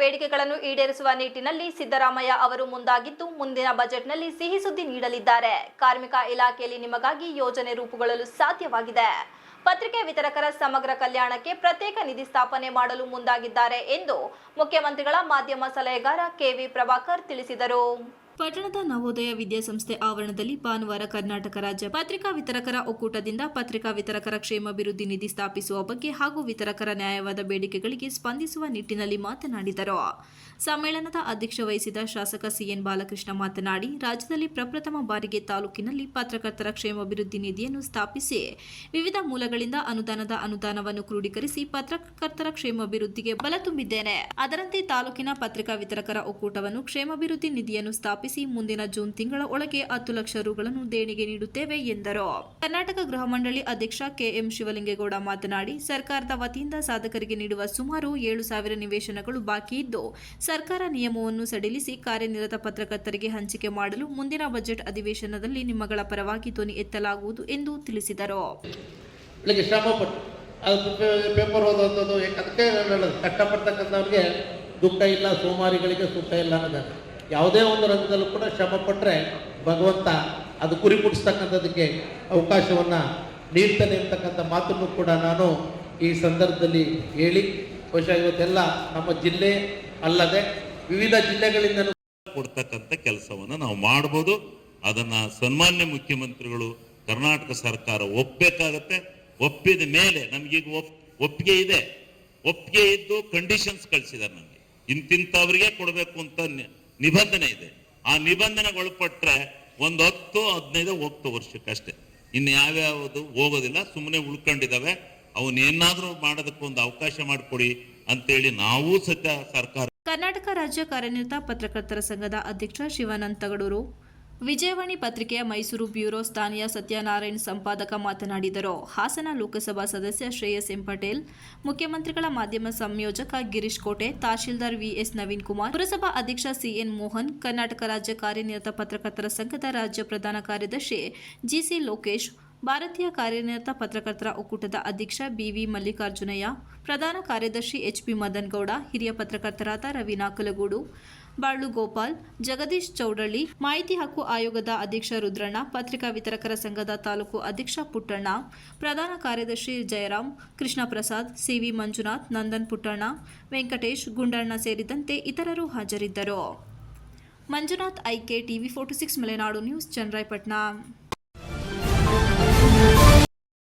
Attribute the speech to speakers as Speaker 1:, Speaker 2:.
Speaker 1: ಬೇಡಿಕೆಗಳನ್ನು ಈಡೇರಿಸುವ ನಿಟ್ಟಿನಲ್ಲಿ ಸಿದ್ದರಾಮಯ್ಯ ಅವರು ಮುಂದಾಗಿದ್ದು, ಮುಂದಿನ ಬಜೆಟ್ನಲ್ಲಿ ಸಿಹಿ ಸುದ್ದಿ ನೀಡಲಿದ್ದಾರೆ. ಕಾರ್ಮಿಕ ಇಲಾಖೆಯಲ್ಲಿ ನಿಮಗಾಗಿ ಯೋಜನೆ ರೂಪುಗೊಳ್ಳಲು ಸಾಧ್ಯವಾಗಿದೆ. ಪತ್ರಿಕೆ ವಿತರಕರ ಸಮಗ್ರ ಕಲ್ಯಾಣಕ್ಕೆ ಪ್ರತ್ಯೇಕ ನಿಧಿ ಸ್ಥಾಪನೆ ಮಾಡಲು ಮುಂದಾಗಿದ್ದಾರೆ ಎಂದು ಮುಖ್ಯಮಂತ್ರಿಗಳ ಮಾಧ್ಯಮ ಸಲಹೆಗಾರ ಕೆವಿ ಪ್ರಭಾಕರ್ ತಿಳಿಸಿದರು. ಪಟ್ಟಣದ ನವೋದಯ ವಿದ್ಯಾಸಂಸ್ಥೆ ಆವರಣದಲ್ಲಿ ಭಾನುವಾರ ಕರ್ನಾಟಕ ರಾಜ್ಯ ಪತ್ರಿಕಾ ವಿತರಕರ ಒಕ್ಕೂಟದಿಂದ ಪತ್ರಿಕಾ ವಿತರಕರ ಕ್ಷೇಮಾಭಿವೃದ್ಧಿ ನಿಧಿ ಸ್ಥಾಪಿಸುವ ಬಗ್ಗೆ ಹಾಗೂ ವಿತರಕರ ನ್ಯಾಯವಾದ ಬೇಡಿಕೆಗಳಿಗೆ ಸ್ಪಂದಿಸುವ ನಿಟ್ಟಿನಲ್ಲಿ ಮಾತನಾಡಿದರು. ಸಮ್ಮೇಳನದ ಅಧ್ಯಕ್ಷ ವಹಿಸಿದ ಶಾಸಕ ಸಿಎನ್ ಬಾಲಕೃಷ್ಣ ಮಾತನಾಡಿ, ರಾಜ್ಯದಲ್ಲಿ ಪ್ರಪ್ರಥಮ ಬಾರಿಗೆ ತಾಲೂಕಿನಲ್ಲಿ ಪತ್ರಕರ್ತರ ಕ್ಷೇಮಾಭಿವೃದ್ಧಿ ನಿಧಿಯನ್ನು ಸ್ಥಾಪಿಸಿ, ವಿವಿಧ ಮೂಲಗಳಿಂದ ಅನುದಾನದ ಅನುದಾನವನ್ನು ಕ್ರೋಢೀಕರಿಸಿ ಪತ್ರಕರ್ತರ ಕ್ಷೇಮಾಭಿವೃದ್ಧಿಗೆ ಬಲ ತುಂಬಿದ್ದೇನೆ. ಅದರಂತೆ ತಾಲೂಕಿನ ಪತ್ರಿಕಾ ವಿತರಕರ ಒಕ್ಕೂಟವನ್ನು ಕ್ಷೇಮಾಭಿವೃದ್ಧಿ ನಿಧಿಯನ್ನು ಸ್ಥಾಪಿಸಿ ಮುಂದಿನ ಜೂನ್ ತಿಂಗಳ ಒಳಗೆ ಹತ್ತು ಲಕ್ಷ ರುಗಳನ್ನು ದೇಣಿಗೆ ನೀಡುತ್ತೇವೆ ಎಂದರು. ಕರ್ನಾಟಕ ಗೃಹ ಮಂಡಳಿ ಅಧ್ಯಕ್ಷ ಕೆಎಂ ಶಿವಲಿಂಗೇಗೌಡ ಮಾತನಾಡಿ, ಸರ್ಕಾರದ ವತಿಯಿಂದ ಸಾಧಕರಿಗೆ ನೀಡುವ ಸುಮಾರು ಏಳು ಸಾವಿರ ನಿವೇಶನಗಳು ಬಾಕಿ ಇದ್ದು, ಸರ್ಕಾರ ನಿಯಮವನ್ನು ಸಡಿಲಿಸಿ ಕಾರ್ಯನಿರತ ಪತ್ರಕರ್ತರಿಗೆ ಹಂಚಿಕೆ ಮಾಡಲು ಮುಂದಿನ ಬಜೆಟ್ ಅಧಿವೇಶನದಲ್ಲಿ ನಿಮ್ಮಗಳ ಪರವಾಗಿ ಧ್ವನಿ ಎತ್ತಲಾಗುವುದು ಎಂದು ತಿಳಿಸಿದರು.
Speaker 2: ಕಷ್ಟಪಡ್ತಕ್ಕಂಥವ್ರಿಗೆ ದುಃಖ ಇಲ್ಲ, ಸೋಮಾರಿಗಳಿಗೆ ಸುಖ ಇಲ್ಲ ಅನ್ನೋದು ಯಾವುದೇ ಒಂದು ರಂಗದಲ್ಲೂ ಕೂಡ ಶ್ರಮ ಪಟ್ಟರೆ ಭಗವಂತ ಅದು ಗುರಿ ಮುಟ್ಟಿಸ್ತಕ್ಕಂಥದಕ್ಕೆ ಅವಕಾಶವನ್ನು ನೀಡ್ತಾನೆ ಅಂತಕ್ಕಂಥ ಮಾತನ್ನು ಕೂಡ ನಾನು ಈ ಸಂದರ್ಭದಲ್ಲಿ ಹೇಳಿ, ಬಹುಶಃ ಇವತ್ತೆಲ್ಲ ನಮ್ಮ ಜಿಲ್ಲೆ ಅಲ್ಲದೆ ವಿವಿಧ ಜಿಲ್ಲೆಗಳಿಂದ
Speaker 3: ಕೊಡ್ತಕ್ಕಂಥ ಕೆಲಸವನ್ನು ನಾವು ಮಾಡ್ಬೋದು. ಅದನ್ನು ಸನ್ಮಾನ್ಯ ಮುಖ್ಯಮಂತ್ರಿಗಳು ಕರ್ನಾಟಕ ಸರ್ಕಾರ ಒಪ್ಪಬೇಕಾಗತ್ತೆ ಒಪ್ಪಿದ ಮೇಲೆ ನಮಗೀಗ ಒಪ್, ಒಪ್ಪಿಗೆ ಇದೆ. ಒಪ್ಪಿಗೆ ಇದ್ದು ಕಂಡೀಷನ್ಸ್ ಕಳಿಸಿದ್ದಾರೆ ನಮಗೆ. ಇಂತಿಂಥವ್ರಿಗೆ ಕೊಡಬೇಕು ಅಂತ ನಿಬಂಧನೆ ಇದೆ. ಆ ನಿಬಂಧನೆಗೆ ಒಳಪಟ್ರೆ ಒಂದು ಹತ್ತು, ಹದಿನೈದು ಹೋಗ್ತು ವರ್ಷಕ್ಕಷ್ಟೇ. ಇನ್ನು ಯಾವ್ಯಾವುದು ಹೋಗೋದಿಲ್ಲ ಸುಮ್ಮನೆ ಉಳ್ಕೊಂಡಿದ್ದಾವೆ. ಅವನ್ನೇನಾದ್ರೂ ಮಾಡೋದಕ್ಕೆ ಒಂದು ಅವಕಾಶ ಮಾಡಿಕೊಡಿ ಅಂತೇಳಿ ನಾವು ಸಹ ಸರ್ಕಾರ
Speaker 1: ಕರ್ನಾಟಕ ರಾಜ್ಯ ಕಾರ್ಯನಿರತ ಪತ್ರಕರ್ತರ ಸಂಘದ ಅಧ್ಯಕ್ಷ ಶಿವಾನಂದ ತಗಡೂರು. ವಿಜಯವಾಣಿ ಪತ್ರಿಕೆಯ ಮೈಸೂರು ಬ್ಯೂರೋ ಸ್ಥಾನೀಯ ಸತ್ಯನಾರಾಯಣ್ ಸಂಪಾದಕ ಮಾತನಾಡಿದರು. ಹಾಸನ ಲೋಕಸಭಾ ಸದಸ್ಯ ಶ್ರೇಯಸ್ ಎಂ ಪಟೇಲ್, ಮುಖ್ಯಮಂತ್ರಿಗಳ ಮಾಧ್ಯಮ ಸಂಯೋಜಕ ಗಿರೀಶ್ ಕೋಟೆ, ತಹಶೀಲ್ದಾರ್ ವಿಎಸ್ ನವೀನ್ ಕುಮಾರ್, ಪುರಸಭಾ ಅಧ್ಯಕ್ಷ ಸಿಎನ್ ಮೋಹನ್, ಕರ್ನಾಟಕ ರಾಜ್ಯ ಕಾರ್ಯನಿರತ ಪತ್ರಕರ್ತರ ಸಂಘದ ರಾಜ್ಯ ಪ್ರಧಾನ ಕಾರ್ಯದರ್ಶಿ ಜಿಸಿ ಲೋಕೇಶ್, ಭಾರತೀಯ ಕಾರ್ಯನಿರತ ಪತ್ರಕರ್ತರ ಒಕ್ಕೂಟದ ಅಧ್ಯಕ್ಷ ಬಿವಿ ಮಲ್ಲಿಕಾರ್ಜುನಯ್ಯ, ಪ್ರಧಾನ ಕಾರ್ಯದರ್ಶಿ ಎಚ್ಪಿ ಮದನ್ ಗೌಡ, ಹಿರಿಯ ಪತ್ರಕರ್ತರಾದ ರವಿ ನಾಕಲಗೂಡು ಬಾಳು ಗೋಪಾಲ್, ಜಗದೀಶ್ ಚೌಡಳ್ಳಿ, ಮಾಹಿತಿ ಹಕ್ಕು ಆಯೋಗದ ಅಧ್ಯಕ್ಷ ರುದ್ರಣ್ಣ, ಪತ್ರಿಕಾ ವಿತರಕರ ಸಂಘದ ತಾಲೂಕು ಅಧ್ಯಕ್ಷ ಪುಟ್ಟಣ್ಣ, ಪ್ರಧಾನ ಕಾರ್ಯದರ್ಶಿ ಜಯರಾಮ್ ಕೃಷ್ಣ ಪ್ರಸಾದ್ ಸಿವಿ ಮಂಜುನಾಥ್, ನಂದನ್ ಪುಟ್ಟಣ್ಣ, ವೆಂಕಟೇಶ್, ಗುಂಡಣ್ಣ ಸೇರಿದಂತೆ ಇತರರು ಹಾಜರಿದ್ದರು. Manjunath, IK TV forty six, Malenadu news, Channarayapatna.